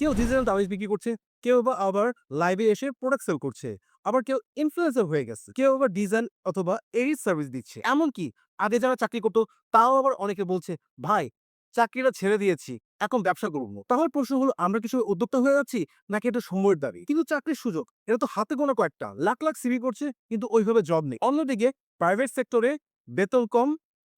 কেউ ডিজিটাল তাবিজ বিক্রি করছে, কেউ বা আবার লাইভে এসে প্রোডাক্ট সেল করছে, আবার কেউ ইনফ্লুয়েন্সার হয়ে গেছে, কেউ আবার ডিজাইন অথবা এডিট সার্ভিস দিচ্ছে। এমনকি আগে যারা চাকরি করতো, তাও আবার অনেকে বলছে, ভাই, চাকরিটা ছেড়ে দিয়েছি, এখন ব্যবসা করব তাহলে প্রশ্ন হলো, আমরা কিছু উদ্যোক্তা হয়ে যাচ্ছি, নাকি এটা সময়ের দাবি? কিন্তু চাকরির সুযোগ, এটা তো হাতে গোনা কয়েকটা। লাখ লাখ সিভি করছে, কিন্তু ওইভাবে জব নেই। অন্যদিকে প্রাইভেট সেক্টরে বেতন কম,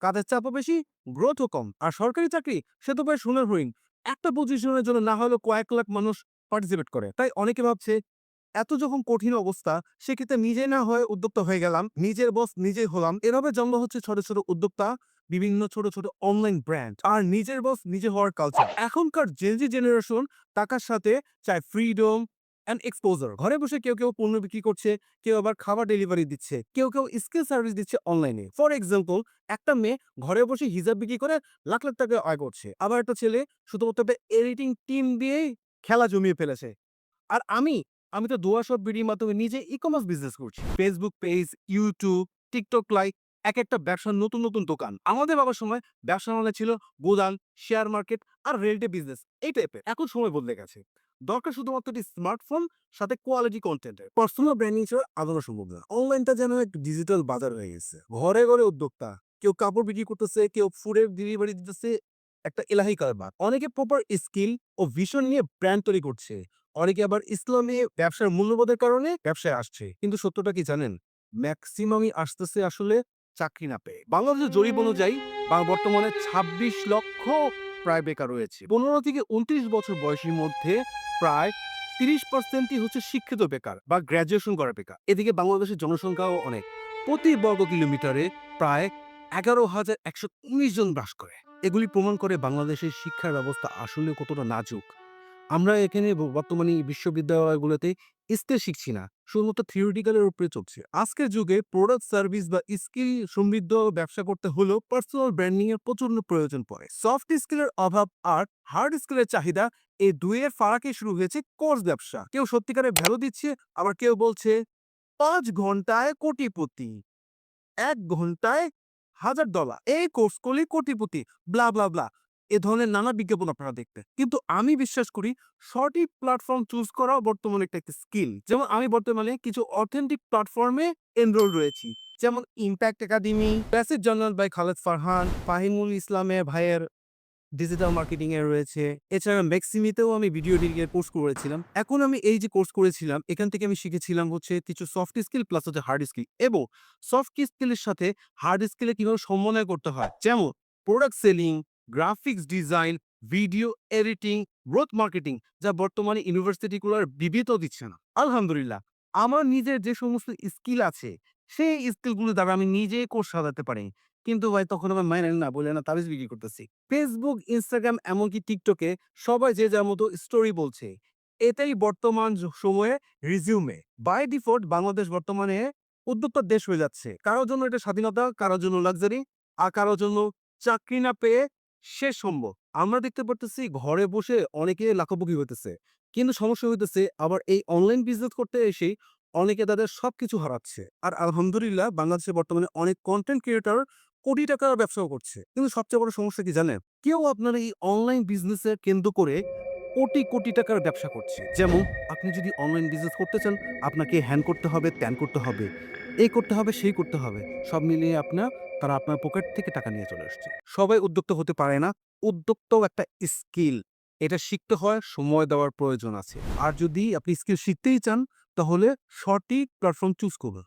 কাজের চাপও বেশি গ্রোথও কম, আর সরকারি চাকরি, সে তো প্রায় সোনার হরিণ। একটা পজিশনের জন্য না হলেও কয়েক লাখ মানুষ পার্টিসিপেট করে। তাই অনেকে ভাবছে, এত যখন কঠিন অবস্থা, সেক্ষেত্রে নিজে না হয়ে উদ্যোক্তা হয়ে গেলাম, নিজের বস নিজে হলাম। এভাবে জন্ম হচ্ছে ছোট ছোট উদ্যোক্তা, বিভিন্ন ছোট ছোট অনলাইন ব্র্যান্ড আর নিজের বস নিজে হওয়ার কালচার এখনকার জেনজি জেনারেশন টাকার সাথে চায় ফ্রিডম অ্যান্ড এক্সপোজার ঘরে বসে কেউ কেউ পণ্য বিক্রি করছে, কেউ আবার খাবার ডেলিভারি দিচ্ছে, কেউ কেউ স্কিল সার্ভিস দিচ্ছে অনলাইনে ফর এক্সাম্পল একটা মেয়ে ঘরে বসে হিজাব বিক্রি করে লাখ লাখ টাকা আয় করছে। আবার একটা ছেলে শুধুমাত্র এডিটিং টিম দিয়েই খেলা জমিয়ে ফেলেছে। আর আমি আমি তো দোয়া সব ভিডিওর মাধ্যমে নিজে ই কমার্স বিজনেস করছি। Facebook page YouTube TikTok like এক একটা ব্যবসার নতুন নতুন দোকান। আমাদের বাবার সময় ব্যবসা মানে ছিল গোদাম শেয়ার মার্কেট আর রেলটে বিজনেস এই টাইপের এখন সময় বদলে গেছে। দরকার শুধুমাত্র একটি স্মার্টফোন সাথে কোয়ালিটি কন্টেন্টের পার্সোনাল ব্র্যান্ডিং ছাড়া আদৌ সম্ভব না। অনলাইনটা যেন এক ডিজিটাল বাজার হয়ে গেছে। ঘরে ঘরে উদ্যোক্তা, কেউ কাপড় বিক্রি করতেছে, কেউ ফুডের ডেলিভারি দিতেছে, একটা এলাহি কারবার। অনেকে প্রপার স্কিল ও ভিশন নিয়ে ব্র্যান্ড তৈরি করছে। অনেকে আবার ইসলামে ব্যবসার মূল্যবোধের কারণে ব্যবসায় আসছে। কিন্তু সত্যটা কি জানেন? ম্যাক্সিমামই আসতেছে আসলে চাকরি না পেয়ে। বাংলাদেশের জরিপ অনুযায়ী বর্তমানে ২৬ লক্ষ প্রায় বেকার রয়েছে। পনেরো থেকে উনত্রিশ বছর বয়সের মধ্যে প্রায় তিরিশ পার্সেন্টই হচ্ছে শিক্ষিত বেকার বা গ্র্যাজুয়েশন করা বেকার। এদিকে বাংলাদেশের জনসংখ্যাও অনেক। প্রতি বর্গ কিলোমিটারে প্রায় এগারো হাজার একশো উনিশ জন বাস করে। এগুলি প্রমাণ করে বাংলাদেশের শিক্ষার ব্যবস্থা আসলে কতটা নাজুক। আমরা এখানে বর্তমানে বিশ্ববিদ্যালয়গুলোতে স্কিল শিখছি না শুধুমাত্র থিওরিটিক্যালের উপরে চলছে। আজকের যুগে প্রোডাক্ট সার্ভিস বা স্কিল সমৃদ্ধ ব্যবসা করতে হলেও পার্সোনাল ব্র্যান্ডিং এর প্রচণ্ড প্রয়োজন পড়ে। সফট স্কিলের অভাব আর হার্ড স্কিলের চাহিদা এই দুইয়ের ফারাকে শুরু হয়েছে কোর্স ব্যবসা। কেউ সত্যিকারের ভ্যালু দিচ্ছে, আবার কেউ বলছে পাঁচ ঘন্টায় কোটিপতি, এক ঘন্টায় হাজার ডলার এই কোর্স করলে কোটিপতি ব্লা ব্লা ব্লা এ ধরনের নানা বিজ্ঞাপন আপনারা দেখতে কিন্তু আমি বিশ্বাস করি সঠিক প্ল্যাটফর্ম চুজ করাও বর্তমানে একটা একটা স্কিল যেমন আমি বর্তমানে কিছু অথেন্টিক প্ল্যাটফর্মে এনরোল রয়েছি। যেমন impact academy passive journal by Khaled Farhan Fahimul ইসলামের ভাইয়ের ডিজিটাল মার্কেটিং এ রয়েছে। এছাড়া ম্যাক্সিমিতেও আমি ভিডিও এডিটিং এর কোর্স করেছিলাম। এখন আমি এই যে কোর্স করেছিলাম, এখান থেকে আমি শিখেছিলাম হচ্ছে কিছু সফট স্কিল প্লাস হচ্ছে হার্ড স্কিল এবং সফট স্কিলের সাথে হার্ড স্কিলে কীভাবে সমন্বয় করতে হয়। যেমন product selling graphics design video editing growth marketing যা বর্তমানে ইউনিভার্সিটিগুলোর বিবিত দিচ্ছে না। আলহামদুলিল্লাহ, আমার নিজের যে সমস্ত স্কিল আছে, সেই স্কিলগুলো দ্বারা আমি নিজে কোর্স সাজাতে পারি। কিন্তু ভাই, তখন আমার মাইনে না বলে না তাবিজ বিক্রি করতেছি। ফেসবুক ইনস্টাগ্রাম এমনকি টিকটকে সবাই যে যার মতো স্টোরি বলছে, এটাই বর্তমান সময়ে রিজিউমে বাই ডিফল্ট বাংলাদেশ বর্তমানে উদ্যোক্তার দেশ হয়ে যাচ্ছে। কারোর জন্য এটা স্বাধীনতা, কারোর জন্য লাক্সারি আর কারোর জন্য চাকরি না পেয়ে শেষ সম্ভব। আমরা দেখতে পারতেছি ঘরে বসে অনেকে লাখপতি হইতেছে। কিন্তু সমস্যা হইতেছে আবার এই অনলাইন বিজনেস করতে এসেই অনেকে তাদের সবকিছু হারাচ্ছে। আর আলহামদুলিল্লাহ বাংলাদেশে বর্তমানে অনেক কন্টেন্ট ক্রিয়েটার কোটি টাকার ব্যবসাও করছে। কিন্তু সবচেয়ে বড় সমস্যা কি জানেন? কেউ আপনার এই অনলাইন বিজনেসে কেন্দ্র করে কোটি কোটি টাকার ব্যবসা করছে। যেমন আপনি যদি অনলাইন বিজনেস করতে চান, আপনাকে হ্যান করতে হবে, ত্যান করতে হবে, এই করতে হবে, সেই করতে হবে। সব মিলিয়ে আপনার তারা আপনার পকেট থেকে টাকা নিয়ে চলে আসছে। সবাই উদ্যোক্তা হতে পারে না। উদ্যোক্তাও একটা স্কিল এটা শিখতে হয়, সময় দেওয়ার প্রয়োজন আছে। আর যদি আপনি স্কিল শিখতেই চান, তাহলে সঠিক প্ল্যাটফর্ম চুজ করুন।